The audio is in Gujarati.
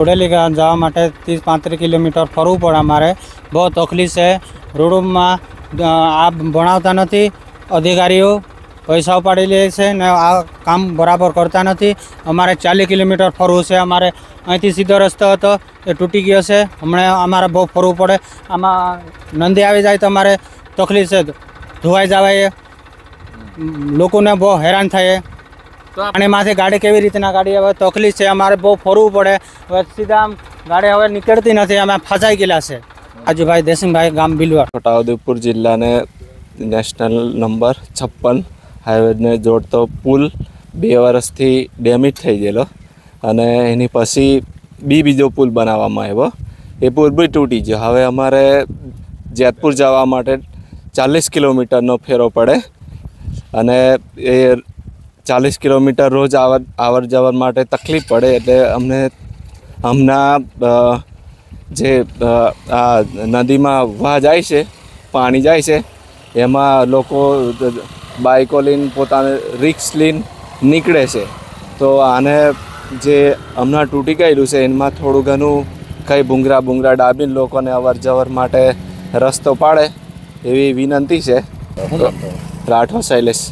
બોડેલી ગામ જવા માટે ત્રીસ પાંત્રીસ કિલોમીટર ફરવું પડે અમારે. બહુ તકલીફ છે. રોડમાં આ ભણાવતા નથી, અધિકારીઓ પૈસા ઉપાડી લે છે ને આ કામ બરાબર કરતા નથી. અમારે ચાલીસ કિલોમીટર ફરવું છે. અમારે અહીંથી સીધો રસ્તો હતો, એ તૂટી ગયો છે. હમણાં અમારે બહુ ફરવું પડે. આમાં નંદી આવી જાય તો અમારે તકલીફ છે. ધોવાઈ જવાય. લોકોને બહુ હેરાન થાય. અને માથે ગાડી કેવી રીતના ગાડી હવે તકલીફ છે, અમારે બહુ ફરવું પડે. હવે સીધા ગાડી હવે નીકળતી નથી, અમે ફસાઈ ગયેલા છે. આજુભાઈ દેસિંગભાઈ ગામ બિલવર છોટાઉદેપુર જિલ્લાને નેશનલ નંબર છપ્પન હાઈવેને જોડતો પુલ બે વર્ષથી ડેમેજ થઈ ગયેલો. અને એની પછી બી બીજો પુલ બનાવવામાં આવ્યો. એ પુલ બી તૂટી ગયો. હવે અમારે જેતપુર જવા માટે ચાલીસ કિલોમીટરનો ફેરો પડે. અને એ ચાલીસ કિલોમીટર રોજ આવર આવર જવર માટે તકલીફ પડે એટલે અમને હમણાં જે આ નદીમાં વાહ જાય છે પાણી જાય છે એમાં લોકો બાઇકો લઈને પોતાને રિક્સ લઈને નીકળે છે. તો આને જે હમણાં તૂટી ગયેલું છે એમાં થોડું ઘણું કંઈ ભૂંગરા ભૂંગરા ડાબીને લોકોને અવર જવર માટે રસ્તો પાડે એવી વિનંતી છે. રાઠો શૈલેષ.